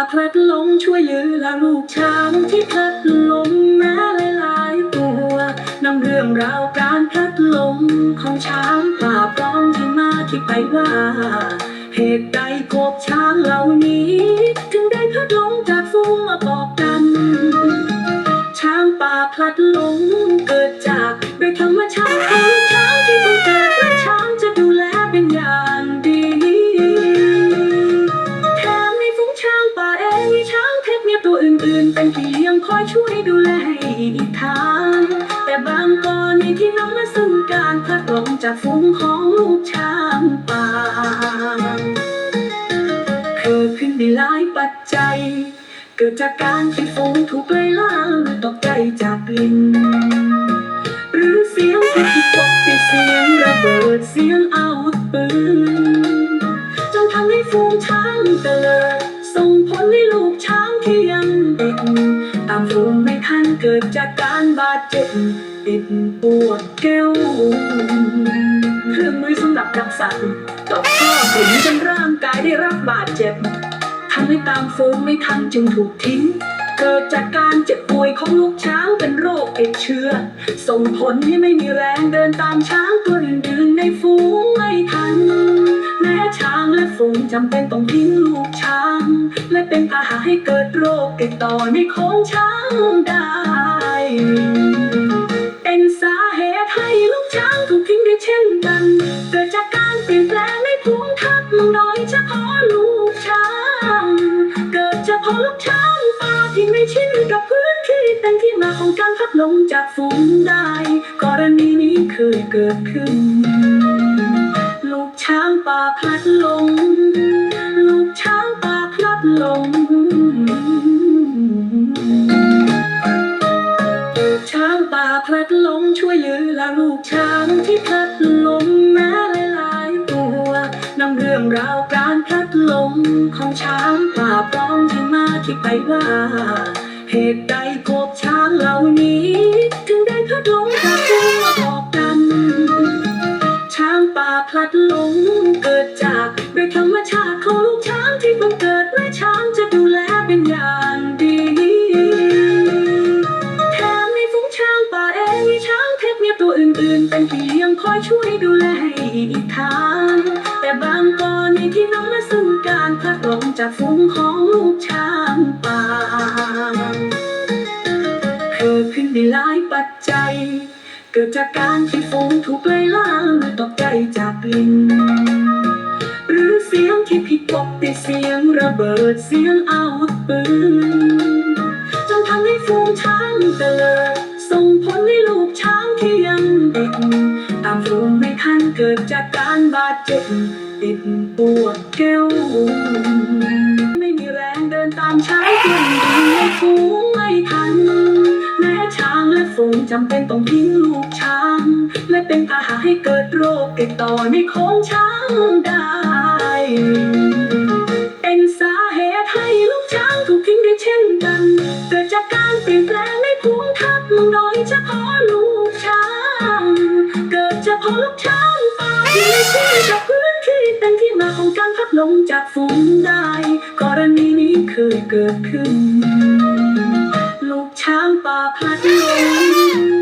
าพลัดหลงช่วยยื้อและลูกช้างที่พลัดหลงแม้หลายๆตัวนำเรื่องราวการพลัดหลงของช้างป่าพร้อมที่มาที่ไปว่า เหตุใดกบช้างเหล่านี้ ถึงได้พลัดหลงจากฟูงมาบอกกัน ช้างป่าพลัดหลง เป็นพี่เลี้ยงคอยช่วยดูแลให้อีกทาง แต่บางกรณีที่นำมาซึ่งการพลัดหลงจากฝูงของลูกช้างป่าเกิดขึ้นได้หลายปัจจัย เกิดจากการที่ฝูงถูกไล่ล่าหรือตกใจจากลิงหรือเสียงที่ผิดปกติเสียงระเบิดเสียงอาวุธปืนจนทำให้ฝูงช้างเตลิด ตามฝูงไม่ทันเกิดจากการบาดเจ็บติดปวดเกลวเครื่องมือสำหรับดักสัตว์ตกข้อถึงจนร่างกายได้รับบาดเจ็บทำให้ตามฟูงไม่ทันจึงถูกทิ้ง เกิดจากการเจ็บป่วยของลูกช้างเป็นโรคติดเชื้อ ส่งผลให้ไม่มีแรงเดินตามช้างตัวอื่นๆในฝูงไม่ทัน แม่ช้างและฝูงจำเป็นต้องทิ้งลูกช้าง และเป็นพาหะให้เกิดโรคติดต่อในของช้างได้ เป็นสาเหตุให้ลูกช้างถูกทิ้งด้วยเช่นกันเกิดจากการเปลี่ยนแปลงในภูมิทัศน์โดยเฉพาะลูกช้าง เกิดเฉพาะลูกช้าง ที่ไม่ชินกับพื้นที่เป็นที่มาของการพัดลงจากฝูงได้กรณีนี้เคยเกิดขึ้น ลูกช้างป่าพลัดหลง ลูกช้างป่าพลัดหลง ช้างป่าพลัดหลงช่วยเหลือลูกช้างที่พลัดหลงแม้หลายๆตัวนำเรื่องราวการพลัดหลงของช้าง ที่ไปว่า เหตุใดกบช้างเหล่านี้ ถึงได้พลัดลงจากตัวออกกัน ช้างป่าพลัดหลงเกิดจากด้วยธรรมชาติของลูกช้างที่บังเกิดและช้างจะดูแลเป็นอย่างดีแถมในฝูงช้างป่าเองมีช้างเพศเมียตัวอื่น ๆ เป็นพี่เลี้ยงคอยช่วยดูแลให้อีกทางแต่บางกรณีที่นำมาซึ่งการพลัดหลงจากฝูงของลูกช้าง เกิดขึ้นได้หลายปัจจัย เกิดจากการที่ฝูงถูกไล่ล่าหรือตกใจจากลิงหรือเสียงที่ผิดปกติเสียงระเบิดเสียงอาวุธปืนจนทำให้ฝูงช้างเตลิดส่งผลให้ลูกช้างที่ยังเด็กตามฝูงไม่ทันเกิดจากการบาดเจ็บติดปวดเกลวไม่มีแรงเดินตามช้างตัวอื่นในฝูงไม่ทันางจำเป็นต้องทิ้งลูกช้าง และเป็นพาหะให้เกิดโรคติดต่อในของช้างได้ เป็นสาเหตุให้ลูกช้างถูกทิ้งด้วยเช่นกันเกิดจากการเปลี่ยนแปลงในภูมิทัศน์โดยเฉพาะลูกช้าง เกิดเฉพาะลูกช้างป่าที่ไม่ชินกับพื้นที่เป็นที่มาของการพัดลงจากฝูงได้ กรณีนี้เคยเกิดขึ้น ช้างป่าพัดลง